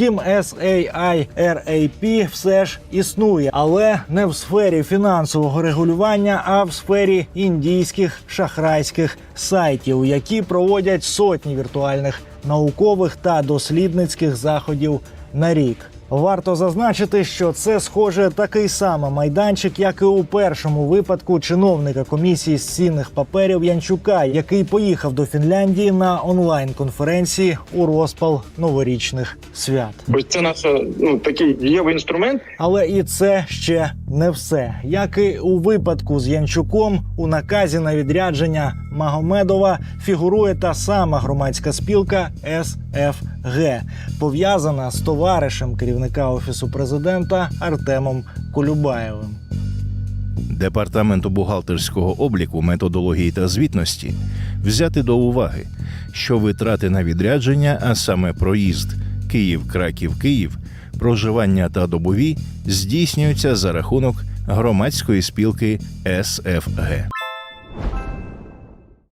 Втім, SAIRAP все ж існує, але не в сфері фінансового регулювання, а в сфері індійських шахрайських сайтів, які проводять сотні віртуальних наукових та дослідницьких заходів на рік. Варто зазначити, що це схоже такий самий майданчик, як і у першому випадку чиновника комісії з цінних паперів Янчука, який поїхав до Фінляндії на онлайн-конференції у розпал новорічних свят. Ось це наш ну такий дієвий інструмент. Але і це ще не все. Як і у випадку з Янчуком, у наказі на відрядження Магомедова фігурує та сама громадська спілка СФГ, пов'язана з товаришем керівника офісу президента Артемом Колюбаєвим. Департаменту бухгалтерського обліку, методології та звітності взяти до уваги, що витрати на відрядження, а саме проїзд Київ, Краків, Київ, проживання та добові здійснюються за рахунок громадської спілки СФГ.